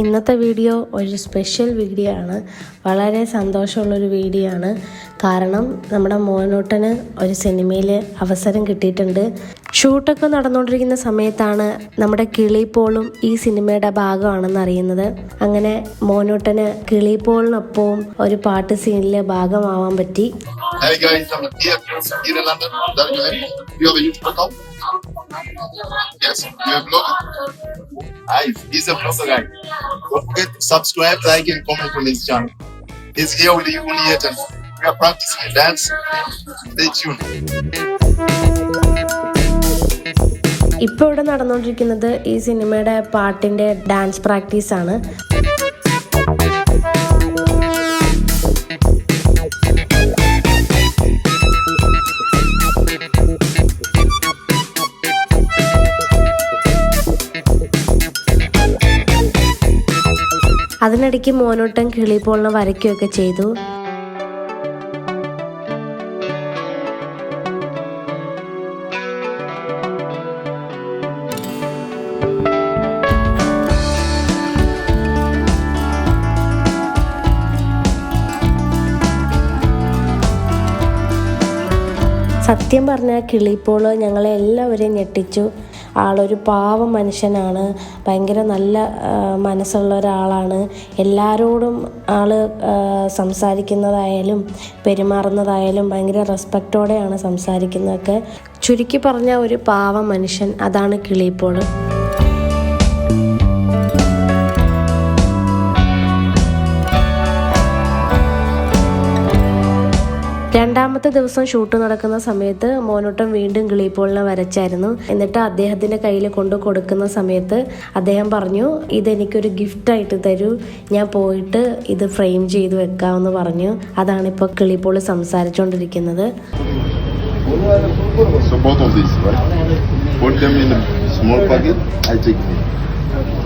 ഇന്നത്തെ വീഡിയോ ഒരു special video ആണ്. വളരെ സന്തോഷമുള്ളൊരു വീഡിയോ ആണ്. കാരണം നമ്മുടെ മോനോട്ടന് ഒരു സിനിമയിൽ അവസരം കിട്ടിയിട്ടുണ്ട്. ഷൂട്ടൊക്കെ നടന്നുകൊണ്ടിരിക്കുന്ന സമയത്താണ് നമ്മുടെ കിളിപ്പോളും ഈ സിനിമയുടെ ഭാഗമാണെന്ന് അറിയുന്നത്. അങ്ങനെ മോനോട്ടന് കിളിപ്പോളിനൊപ്പവും ഒരു പാട്ട് സീനിലെ ഭാഗമാവാൻ പറ്റി. Hey guys, I'm here in London. A Yes, you have blogger. Nice, he's a blogger guy. Don't forget to subscribe, like, and comment on his channel. He's here with the Union. We are practicing dance. Stay tuned. ഇപ്പോൾ ഇവിടെ നടന്നുകൊണ്ടിരിക്കുന്നത് ഈ സിനിമയുടെ പാട്ടിന്റെ dance practice അതിനിടയ്ക്ക് മോനോട്ടം കിളിപോളിനെ വരയ്ക്കുകയൊക്കെ ചെയ്തു. സത്യം പറഞ്ഞാൽ കിളിപ്പോൾ ഞങ്ങളെ എല്ലാവരെയും ഞെട്ടിച്ചു. ആളൊരു പാവ മനുഷ്യനാണ്. ഭയങ്കര നല്ല മനസ്സുള്ള ഒരാളാണ്. എല്ലാവരോടും ആൾ സംസാരിക്കുന്നതായാലും പെരുമാറുന്നതായാലും ഭയങ്കര റെസ്പെക്റ്റോടെയാണ് സംസാരിക്കുന്നതൊക്കെ. ചുരുക്കി പറഞ്ഞ ഒരു പാവ മനുഷ്യൻ അതാണ് കിളിപ്പോൾ. രണ്ടാമത്തെ ദിവസം ഷൂട്ട് നടക്കുന്ന സമയത്ത് മോനോട്ടം വീണ്ടും കിളിപ്പോളിനെ വരച്ചായിരുന്നു എന്നിട്ട് അദ്ദേഹത്തിന്റെ കയ്യിൽ കൊണ്ട് കൊടുക്കുന്ന സമയത്ത് അദ്ദേഹം പറഞ്ഞു ഇതെനിക്കൊരു ഗിഫ്റ്റായിട്ട് തരൂ ഞാൻ പോയിട്ട് ഇത് ഫ്രെയിം ചെയ്ത് വെക്കാമെന്ന് പറഞ്ഞു അതാണ് ഇപ്പോൾ കിളിപ്പോൾ സംസാരിച്ചുകൊണ്ടിരിക്കുന്നത്.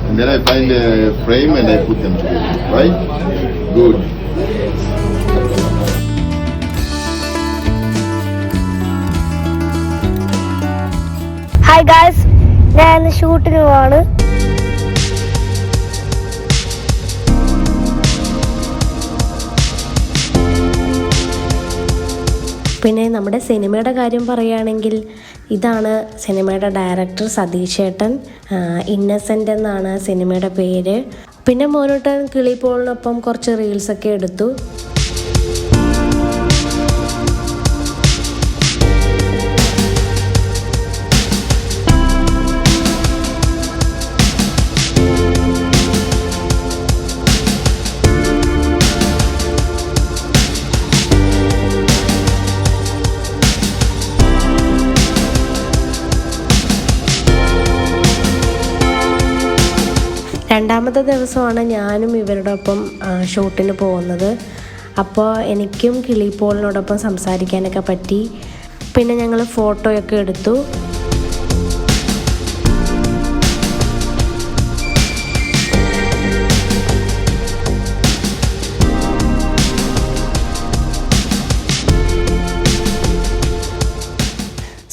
And then I find a frame and I put them together, right? Good. Guys ഞാൻ ഷൂട്ടിന് പോവാണ്. പിന്നെ നമ്മുടെ സിനിമയുടെ കാര്യം പറയുകയാണെങ്കിൽ ഇതാണ് സിനിമയുടെ ഡയറക്ടർ സതീഷ് ഏട്ടൻ ഇന്നസെന്റ് എന്നാണ് സിനിമയുടെ പേര്. പിന്നെ മോനോട്ടൻ കിളിപ്പോളിനൊപ്പം കുറച്ച് റീൽസൊക്കെ എടുത്തു. രണ്ടാമത്തെ ദിവസമാണ് ഞാനും ഇവരുടെ ഒപ്പം ഷൂട്ടിന് പോകുന്നത്. അപ്പോൾ എനിക്കും കിളിപ്പോളിനോടൊപ്പം സംസാരിക്കാനൊക്കെ പറ്റി. പിന്നെ ഞങ്ങൾ ഫോട്ടോയൊക്കെ എടുത്തു.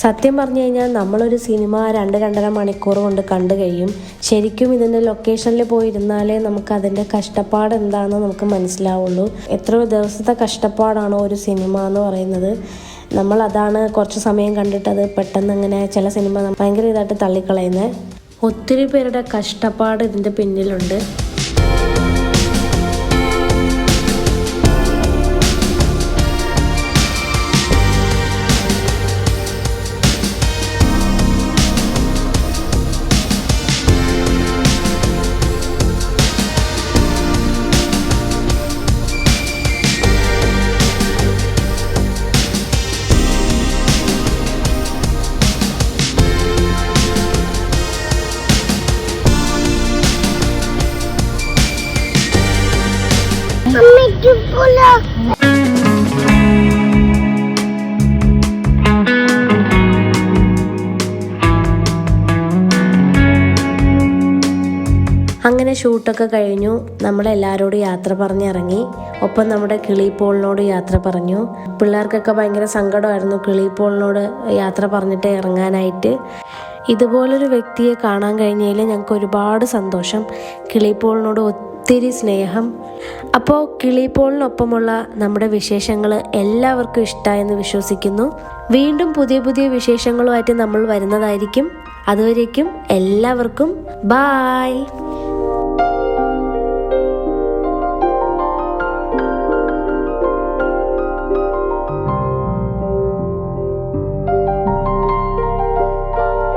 സത്യം പറഞ്ഞു കഴിഞ്ഞാൽ നമ്മളൊരു സിനിമ രണ്ട് രണ്ടര മണിക്കൂർ കൊണ്ട് കണ്ടു കഴിയും. ശരിക്കും ഇതിന്റെ ലൊക്കേഷനിൽ പോയിരുന്നാലേ നമുക്ക് അതിന്റെ കഷ്ടപ്പാട് എന്താണെന്ന് നമുക്ക് മനസ്സിലാവുള്ളൂ. എത്ര ദിവസത്തെ കഷ്ടപ്പാടാണോ ഒരു സിനിമ എന്ന് പറയുന്നത്. നമ്മൾ അതാണ് കുറച്ച് സമയം കണ്ടിട്ട് അത് പെട്ടെന്ന് അങ്ങനെ ചില സിനിമ ഭയങ്കര ഇതായിട്ട് തള്ളിക്കളയുന്നത് ഒത്തിരി പേരുടെ കഷ്ടപ്പാട് ഇതിന്റെ പിന്നിലുണ്ട്. ഷൂട്ടൊക്കെ കഴിഞ്ഞു. നമ്മളെല്ലാവരോടും യാത്ര പറഞ്ഞിറങ്ങി. ഒപ്പം നമ്മുടെ കിളിപ്പോളിനോട് യാത്ര പറഞ്ഞു. പിള്ളേർക്കൊക്കെ ഭയങ്കര സങ്കടമായിരുന്നു കിളിപ്പോളിനോട് യാത്ര പറഞ്ഞിട്ട് ഇറങ്ങാനായിട്ട്. ഇതുപോലൊരു വ്യക്തിയെ കാണാൻ കഴിഞ്ഞതിൽ ഞങ്ങൾക്ക് ഒരുപാട് സന്തോഷം. കിളിപ്പോളിനോട് ഒത്തിരി സ്നേഹം. അപ്പോൾ കിളിപ്പോളിനൊപ്പമുള്ള നമ്മുടെ വിശേഷങ്ങൾ എല്ലാവർക്കും ഇഷ്ടമായെന്ന് വിശ്വസിക്കുന്നു. വീണ്ടും പുതിയ പുതിയ വിശേഷങ്ങളുമായിട്ട് നമ്മൾ വരുന്നതായിരിക്കും. അതുവരേക്കും എല്ലാവർക്കും ബായ്.